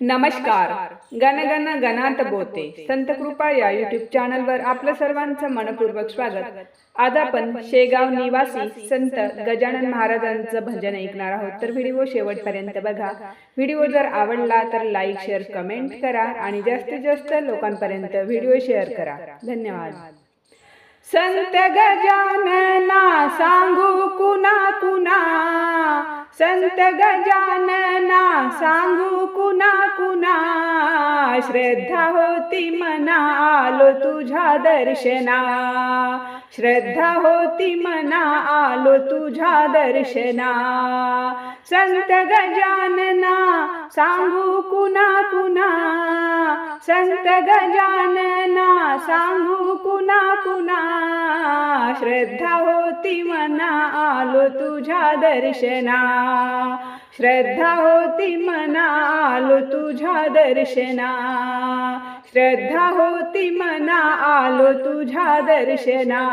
नमस्कार. गणगण गणात बोते संत कृपा या युट्यूब चॅनलवर आपलं सर्वांचं मनपूर्वक स्वागत. आज आपण शेगाव निवासी संत गजानन महाराजांचं भजन ऐकणार आहोत. तर व्हिडिओ शेवटपर्यंत बघा. व्हिडिओ जर आवडला तर लाईक शेअर कमेंट करा आणि जास्तीत जास्त लोकांपर्यंत व्हिडिओ शेअर करा. धन्यवाद. संत गजानना सांगू कुणा कुणा संत गजानना सांगू कुणा कुणा श्रद्धा होती मना आलो तुझ्या दर्शना. श्रद्धा होती मना आलो तुझ्या दर्शना. संत गजानना सांगू कुणा कुणा? संत गजानना सांगू कुणा कुणा? श्रद्धा होती मना आलो तुझ्या दर्शना. श्रद्धा होती मना आलो तुझ्या दर्शना. श्रद्धा होती मना आलो तुझ्या दर्शना.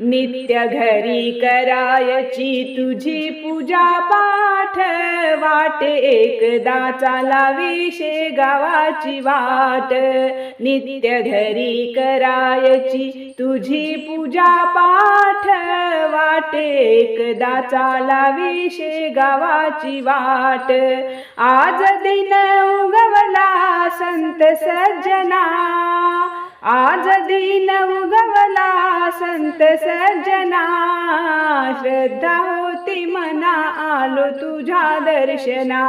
नित्य घरी करायची तुझी पूजा पाठ वाट एकदा चालावी गावाची वाट. नित्य घरी करायची तुझी पूजा पाठ वाट एकदा चालावी गावाची वाट. आज दिन उगवला संत सज्जना. आज दिन उगवला संत सज्जना श्रद्धा होती मना आलो तुझ्या दर्शना.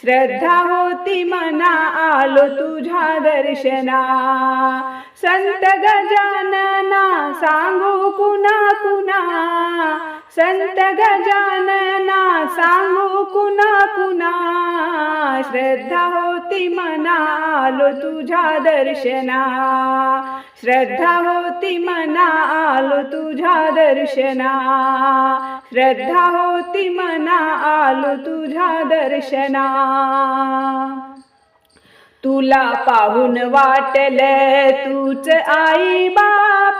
श्रद्धा होती मना आलो तुझ्या दर्शना. संत गजानना सांगू कुणा कुणा संत गजानना सांगू कुणा कुणा? श्रद्धा होती मनालो तुझ्या दर्शना. श्रद्धा होती मनालो तुझ्या दर्शना. श्रद्धा होती मनालो तुझ्या दर्शना. तुला पाहून वाटलं तूच आई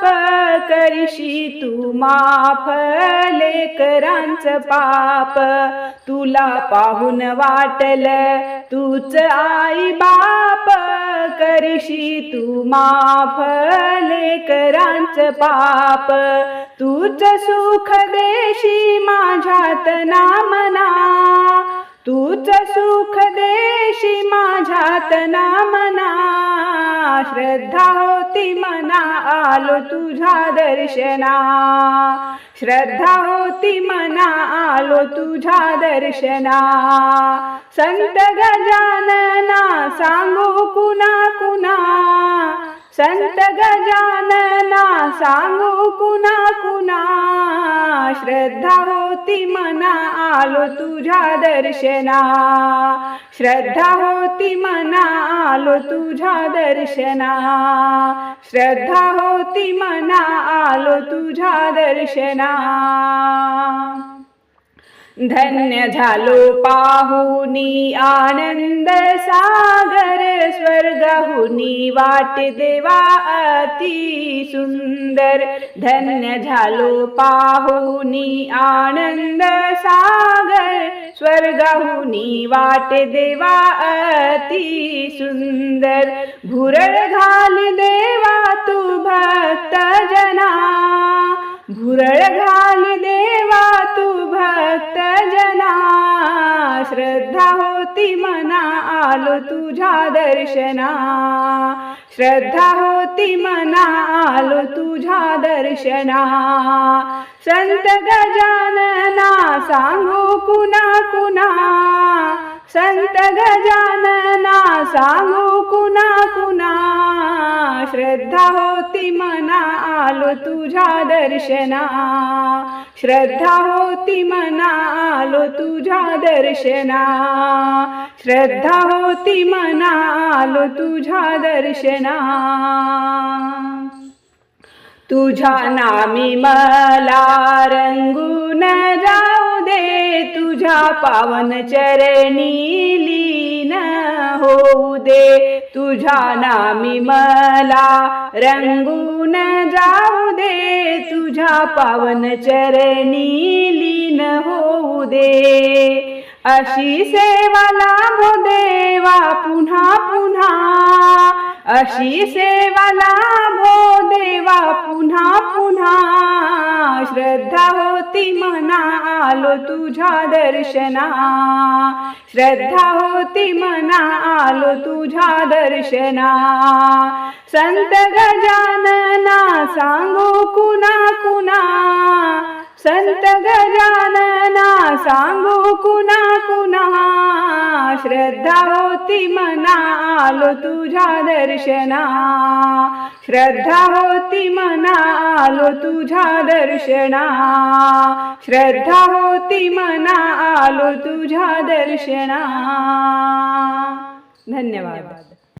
पाप करशी तू माफ लेकरांचं पाप. तुला पाहून वाटल तूच आई बाप. करशी तू माफ लेकरांचं पाप. तूच सुख देशी माझ्यात नामना तूच सुख देशी माझ्यात नामना श्रद्धा होती मना आलो तुझ्या दर्शना. श्रद्धा होती मना आलो तुझ्या दर्शना. संत गजानना सांगू कुणा कुणा. संत गजानना सांगू कुणा कुणा श्रद्धा होती मना आलो तुझ्या दर्शना. श्रद्धा होती मना आलो तुझ्या दर्शना. श्रद्धा होती मना आलो तुझ्या दर्शना. धन्य झालो पाहुनी आनंद सागर स्वर्गहुनी वाट देवा अति सुंदर। धन्य झालो पाहुनी आनंद सागर स्वर्गहुनी वाट देवा अति सुंदर। भुरळ घाल देवा तू भक्त जना भुरळ घाल श्रद्धा होती मना आलो तुझ्या दर्शना. श्रद्धा होती मना आलो तुझ्या दर्शना. संत गजानना सांगू कुणा कुणा. संत गजानना सांगू कुणा कुणा श्रद्धा होती मना आलो तुझ्या दर्शना. श्रद्धा होती मना आलो तुझ्या दर्शना. श्रद्धा होती मना आलो तुझ्या दर्शना. तुझ्या नामी मला रंगून जा. दे तुझ्या पावन चरणी लीन होऊ दे. तुझ्या नामी मला रंगून जाऊ दे. तुझ्या पावन चरणी लीन होऊ दे. अशी सेवा लाभो देवा पुन्हा पुन्हा. अशी सेवा लाभो देवा. पुन्हा पुन्हा श्रद्धा होती मना. आलो तुझ्या दर्शना. श्रद्धा होती मना. आलो तुझ्या दर्शना. संत गजानना सांगू कुणा कुणा. संत गजानना सांगू कुणा कुणा. श्रद्धा होती मना आलो तुझ्या दर्शना. श्रद्धा होती मना आलो तुझ्या दर्शना. श्रद्धा होती मना आलो तुझ्या दर्शना. धन्यवाद.